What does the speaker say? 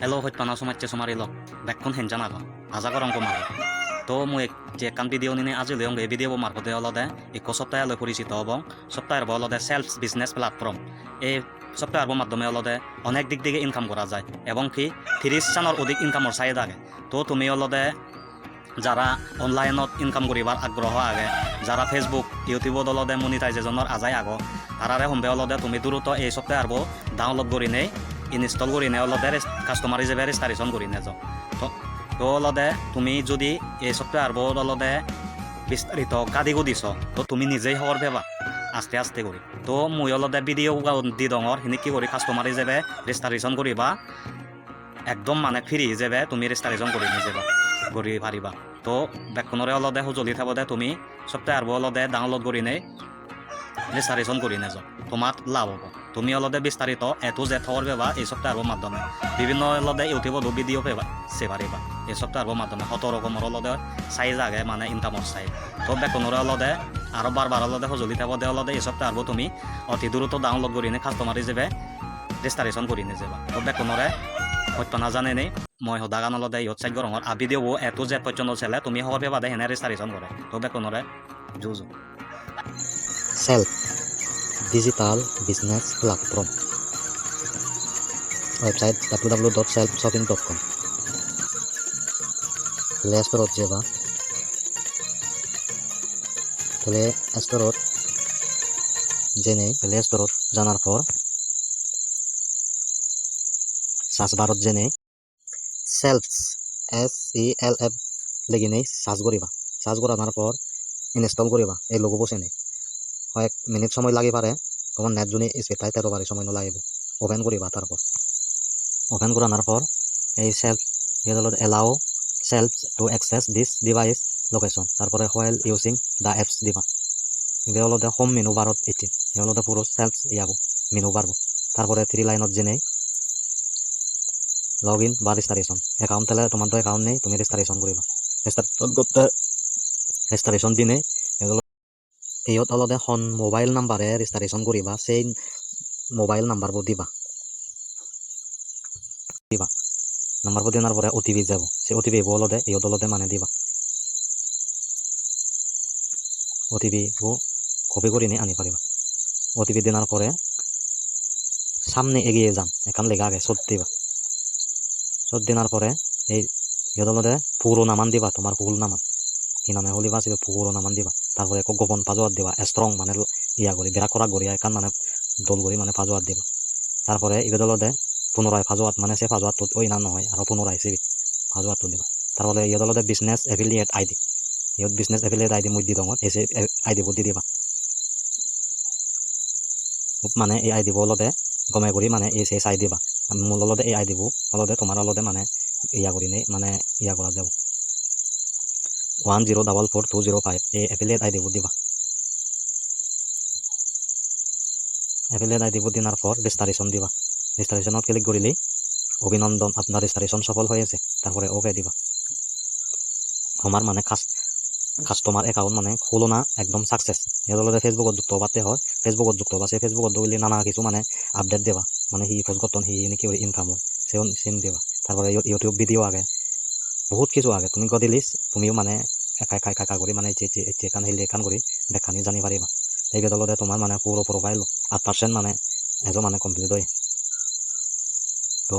Hello hoj pana somatche somarilo. Bekkon henjan ago. Ajago rongko maro. তো মই যে একান video নিনে আজি লৈ এই ভিডিও মারফতে অলদে এক সপ্তাহে লৈ পরিচিত হব সপ্তাহের অলদে সেলফ বিজনেস প্ল্যাটফর্ম এই সপ্তাহের মাধ্যমে অলদে অনেক দিক দিকে ইনকাম করা যায় এবং কি তিরিশ চানৰ অধিক ইনকামৰ চাহিদা আগে তো তুমি অলদে যারা অনলাইনত ইনকাম করিবার আগ্রহ আগে যারা ফেসবুক ইউটিউবত অলদে মনিটাইজেশনের আজাই আগো তারারে সম্ভে অলদে তুমি দ্রুত এই আরব ডাউনলোড করি নেই ইনস্টল করি নে অলদে কাস্টমার হিসেবে রেজিস্ট্রেশন করি নে যাও তো অলদে তুমি যদি এই আরব অলদে বিস্তারিত গাদিগো দিছ, তো, তুমি নিজেই হওয়ার ভেবা আস্তে আস্তে করি তো, মই অলদে ভিডিও দি ডঙর সিনি কি করি কাস্টমার হিসেবে রেজিস্ট্রেশন করিবা একদম মানে ফ্রি হিসেবে তুমি রেজিস্ট্রেশন কৰি নিজেবা কৰি পাৰিবা। তো বেকখনৰে অলদে সঁজুলি থাকোঁতে তুমি সপ্তাহে আৰু অলদে ডাউনলোড কৰি নেই রেজিস্ট্রেশন কৰি নেজ তোমাক লাভ হ'ব। তুমি অলদে বিস্তারিত এটো জেড হওয়ার পেবা এই সপ্তাহের মাধ্যমে। বিভিন্ন অলদে ইউটিউবত ভিডিও পেবা সে পারিবা এই সপ্তাহের মাধ্যমে শত রকমের অলদে সাইজ আগে মানে ইনকামর সাইজ তো বেকনরে অলদে আরও বারবার অলদে সঁজুলি থাকোঁতে অলদে এই সপ্তাহে আৰু তুমি অতি দ্রুত ডাউনলোড কৰি নে কাষ্টমাৰ হিচাপে রেজিস্ট্রেশন কৰি নেযাবা তো বেকনরে সত্য নাজানে নেই মই সদাগান অলদে ইহঁত চাগ্য ৰঙৰ আ ভিডিঅ' এটো জেড পৰ্যন্ত চেলে, তুমি হওয়ার পেবা দে হেনে রেজিস্ট্রেশন কৰে। তো বেকনরে যুঁজো Self Digital Business Platform Website www.selfshopping.com Play Store যাবা Play Store জেনে Play Store জানার পর সার্চ বারত জেনে self S E L F লেগে নেই সার্চ করিবা সার্চ করানোর পর ইনস্টল করিবা এই লোগো বসে নেই কয়েক মিনিট সময় লাগে পারে তখন নেট জুনি স্পিড পাই তেরো বারে সময় নলাগিব ওপেন করিবা তারপর ওপেন করানোর পর এই সেলফ এগুলো allow self to access this device location তারপরে হোয়েল ইউজিং দ্য অ্যাপস দিবা। এগুলোতে হোম মেনু বারত এটি। এগুলোতে পুরো সেলফ ইয়াবো মেনু বাড়বো তারপরে থ্রি লাইনত নেই লগ ইন বা রেজিস্ট্রেশন অ্যাকাউন্ট তাহলে তোমার তো অ্যাকাউন্ট নেই তুমি রেজিস্ট্রেশন করিবা রেজিস্ট্রেশন করতে রেজিস্ট্রেশন দিনে ইয়ত অলদে হন মোবাইল নাম্বারে রেজিস্ট্রেশন করিবা সেই মোবাইল নাম্বারবোৰ দিবা। দিবা। নাম্বারবোৰ দিয়াৰ পরে ওটিপি যাব। সেই ওটিপি অলদে ইয়ত অলদে মানে দিবা। ওটিপি কপি করে নিয়ে আনি পারিবা ওটিপি দেওয়ার পরে সামনে এগিয়ে যান এখান লেগে আগে চোট দিবা। চোট দেওয়ার পরে এই ইয়ত অলদে পুরো নামান দিবা তোমার ফুল নামান ই নামে হলিবা সে পুরো নামান দিবা। তারপরে এক গোপন পাজোয়াত দিবা স্ট্রং মানে ইয়া করি বেড়া করা গড়িয়া একান মানে দোল করি মানে পাজোয়াত দিবা। তারপরে ইবেদলতে পুনরায় ফাজোয়াত মানে সে ফাজোয়াত ওই নাম নহয় আর পুনরায় সিবি ফাজোয়াতটো দিবা। তারপরে ইয়েদলতে বিজনেস এফিলিয়েট আইডি ইয়ত বিজনেস এফিলিয়েট আইডি মই দি দঙত এসে আইডিবোৰ দি দিবা। মানে এই আইডিবোৰ অলতে গমে কৰি মানে এই সেই চাই দিবা। মোৰ লগতে এই আইডিবোৰ অলতে তোমাৰ অলতে মানে ইয়া কৰি নে মানে ইয়া কৰা যাব। One zero' double four two zero' five এই এফিলিয়েট আইডিবোৰ দিবা এফিলিয়েট আইডিবোৰ দিনার পর রেজিস্ট্রেশন দিবা রেজিস্ট্রেশনত ক্লিক করিলেই অভিনন্দন আপনার রেজিস্ট্রেশন সফল হয়েছে তারপরে ওকে দিবা আমার মানে খাস কাস্টমার একাউন্ট মানে হলো না একদম সাকসেস এগুলোতে ফেসবুকত যুক্ত হবাতে হয় ফেসবুকত যুক্ত হবা সে ফেসবুকত দৌড়লে নানা কিছু মানে আপডেট দেবা মানে হি পোস্ট করতন হি নাকি ইনকাম হয় সে সেন দেবা তারপরে ইউটিউব ভিডিও আগে বহুত কিছু আগে। তুমি গদিলিস তুমিও মানে একা একা একা একা কৰি মানে এখান হেলি এখান কৰি দেখানি জানি পাৰিবা। এই গেদলতে তোমাৰ মানে পুরো প্রোফাইল আট পার্সেন্ট মানে এজো মানে কমপ্লিট হয়। তো